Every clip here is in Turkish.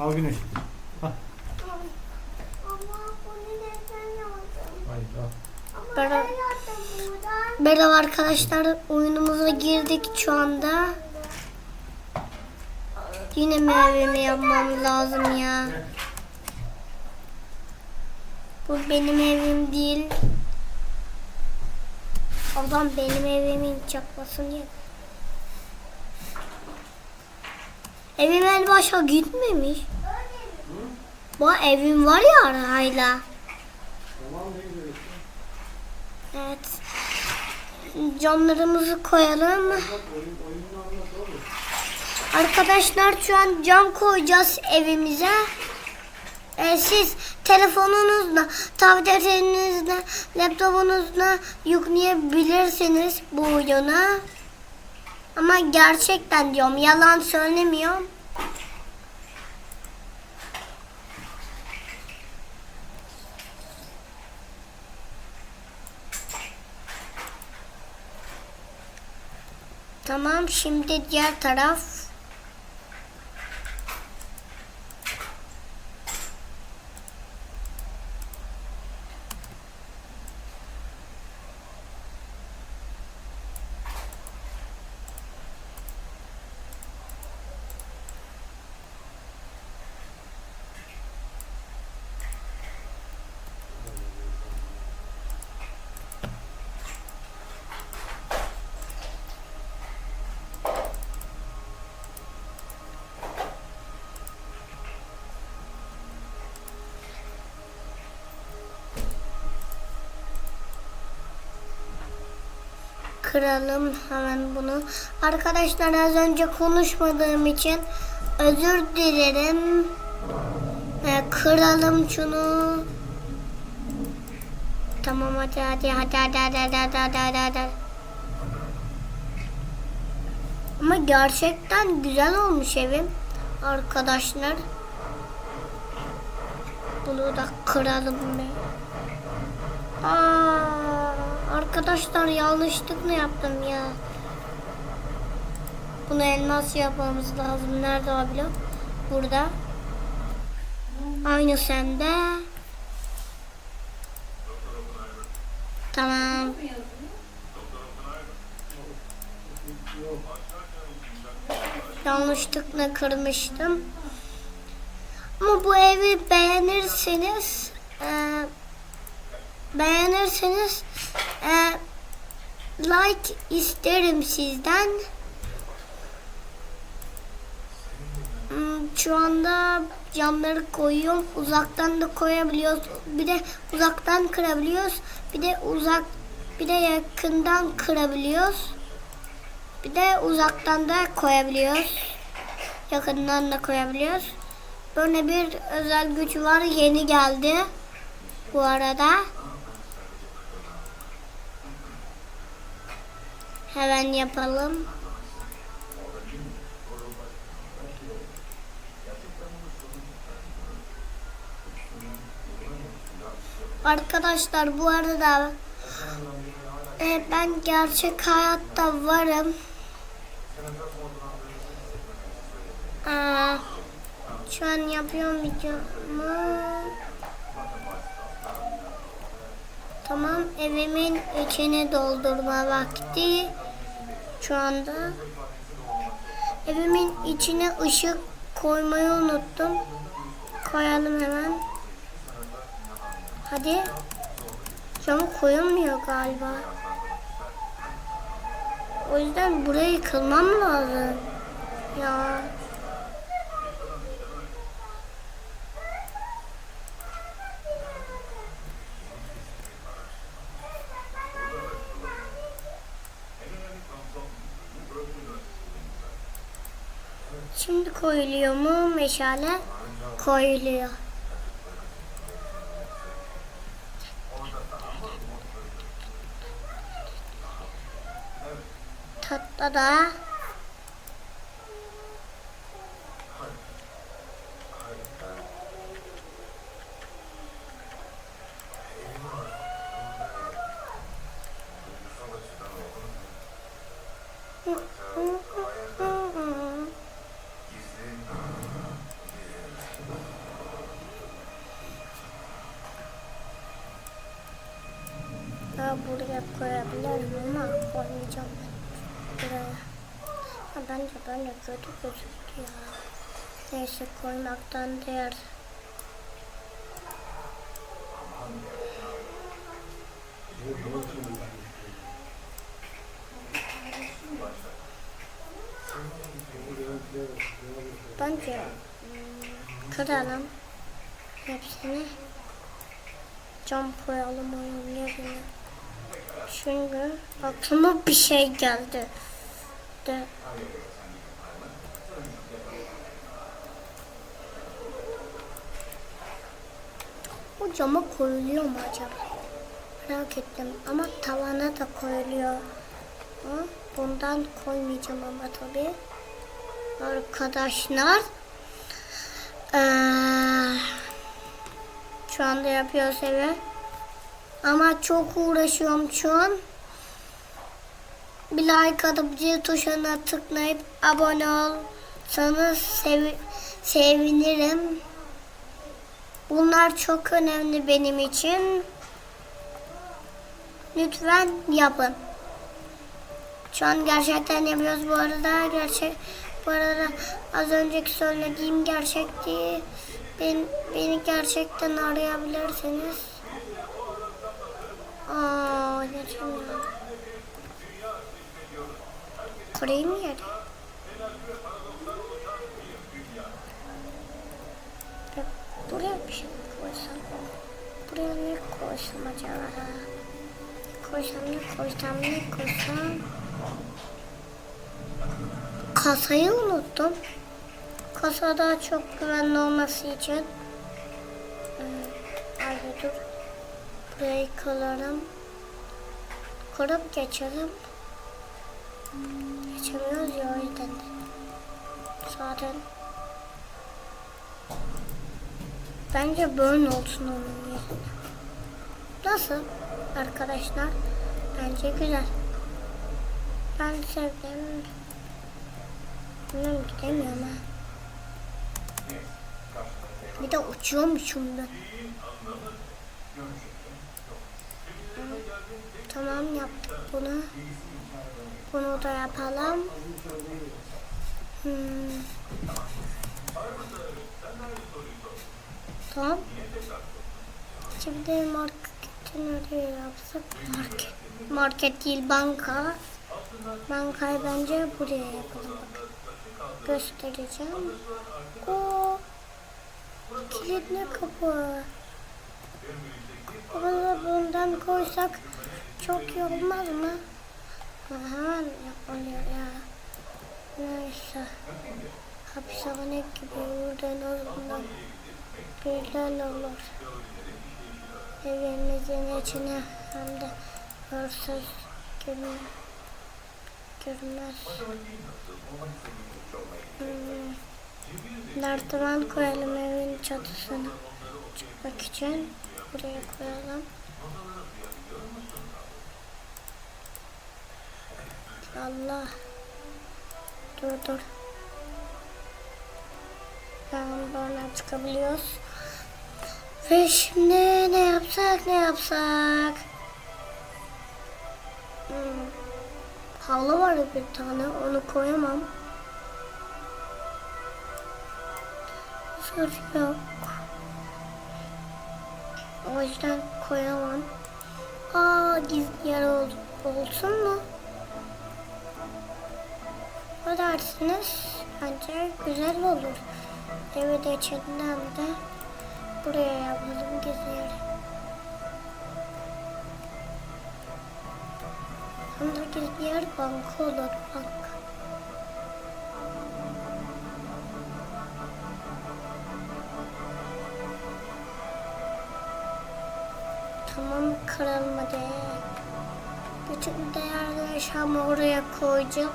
Al güneş. Hah. Hayır al. Buradan. Merhaba arkadaşlar oyunumuza girdik şu anda. Yine mi evimi yapmam lazım ya? Bu benim evim değil. Adam benim evimin çakmasın diye. Evim el başa gitmemiş. Bu evim var ya hala. Evet. Camlarımızı koyalım. Arkadaşlar şu an cam koyacağız evimize. Ee, siz telefonunuzla, tabletinizle, laptopunuzla yükleyebilirsiniz bu oyunu. Ama gerçekten diyorum, yalan söylemiyorum. Tamam, şimdi diğer taraf. Kıralım hemen bunu. Arkadaşlar az önce konuşmadığım için özür dilerim. Ee, kıralım şunu. Tamam hadi hadi hadi hadi hadi hadi hadi hadi hadi. Ama gerçekten güzel olmuş evim. Arkadaşlar. Bunu da kıralım be. Aa, arkadaşlar yanlışlıkla yaptım ya. Bunu elmas yapmamız lazım. Nerede o blok? Burada. Aynı sende. Tamam. Yanlışlıkla kırmıştım. Ama bu evi beğenirseniz eee beğenirseniz e, like isterim sizden. Hmm, Şu anda camları koyuyorum. Uzaktan da koyabiliyoruz. Bir de uzaktan kırabiliyoruz. Bir de uzak bir de yakından kırabiliyoruz. Bir de uzaktan da koyabiliyoruz. Yakından da koyabiliyoruz. Böyle bir özel güç var. Yeni geldi. Bu arada. Hemen yapalım. Arkadaşlar bu arada e, ben gerçek hayatta varım. Aa, şu an yapıyorum videomu. Tamam evimin içini doldurma vakti şu anda. Evimin içine ışık koymayı unuttum. Koyalım hemen. Hadi. Cam koyulmuyor galiba. O yüzden burayı kılmam lazım. Ya. Şimdi koyuluyor mu meşale? Koyuluyor. Tatlı da buraya koyabilirim ama koymayacağım buraya. Ha, bence böyle kötü gözüküyor. Neyse koymaktan değer. Bence hmm, kıralım hepsini. Cam koyalım onun yerine. Çünkü aklıma bir şey geldi. De. Bu cama koyuluyor mu acaba? Merak ettim ama tavana da koyuluyor. Ha, Bundan koymayacağım ama tabii. Arkadaşlar. Eee, şu anda yapıyoruz evi. Ama çok uğraşıyorum şu an. Bir like atıp zil tuşuna tıklayıp abone olsanız sevi sevinirim. Bunlar çok önemli benim için. Lütfen yapın. Şu an gerçekten yapıyoruz bu arada. Gerçek bu arada az önceki söylediğim gerçekti. Ben, beni gerçekten arayabilirsiniz. Aa, mi yedi? Ya, Buraya bir şey koysam? Buraya ne koysam acaba? Ne koysam, ne koysam, ne koysam? Kasayı unuttum. Kasa daha çok güvenli olması için. Hadi dur. Burayı kırarım. Kırıp geçelim. Geçemiyoruz ya o. Zaten. Bence burn olsun onun. Nasıl arkadaşlar? Bence güzel. Ben sevdim. Bilmem gidemiyorum ha. Bir de uçuyormuşum ben. Tamam yaptık bunu. Bunu da yapalım. Hmm. Tamam. Şimdi marketin nereye yapsak? Market. Market değil banka. Bankayı bence buraya yapalım. Bak. Göstereceğim. O kilitli kapı. Bunu bundan koysak çok iyi olmaz mı? Ha, Hemen yapılıyor ya. Neyse. Hapishane gibi buradan azından birden olur. Evimizin içine hem de hırsız girmez. girmez. Hmm. Koyalım evin çatısına çıkmak için. Buraya koyalım. Allah. Dur dur. Tamam böyle çıkabiliyoruz. Ve şimdi ne yapsak ne yapsak? Hmm. Havlu var bir tane onu koyamam. Sır yok. O yüzden koyamam. Aa gizli yer ol, olsun mu? Dersiniz? Bence güzel olur. De içinden de buraya yapalım. Hem de gizli yer banka olur banka. Tamam kırılmadı. Bütün değerli eşyamı oraya koyacağım.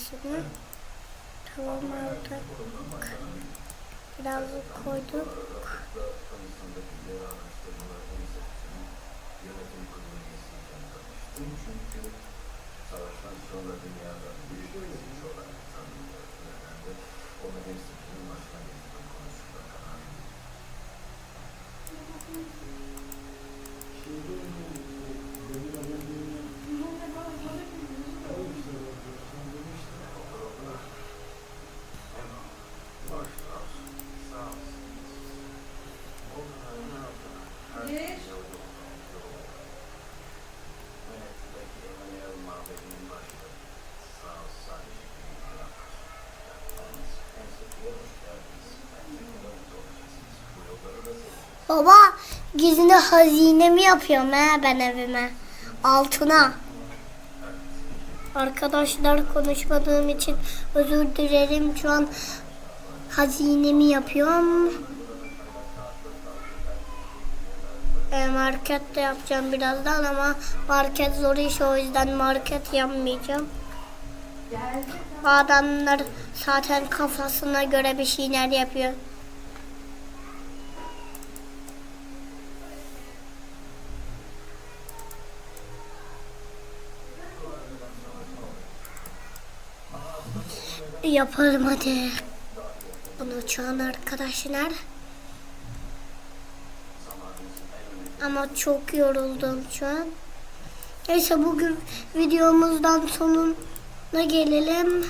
Hepsini. Tamam aldık. Biraz koyduk. Baba gizli hazinemi yapıyorum he ben evime. Altına. Arkadaşlar konuşmadığım için özür dilerim. Şu an hazinemi yapıyorum. E, market de yapacağım birazdan ama market zor iş o yüzden market yapmayacağım. Bu adamlar zaten kafasına göre bir şeyler yapıyor. Yaparım hadi. Bunu an arkadaşlar. Ama çok yoruldum şu an. Neyse bugün videomuzdan sonuna gelelim.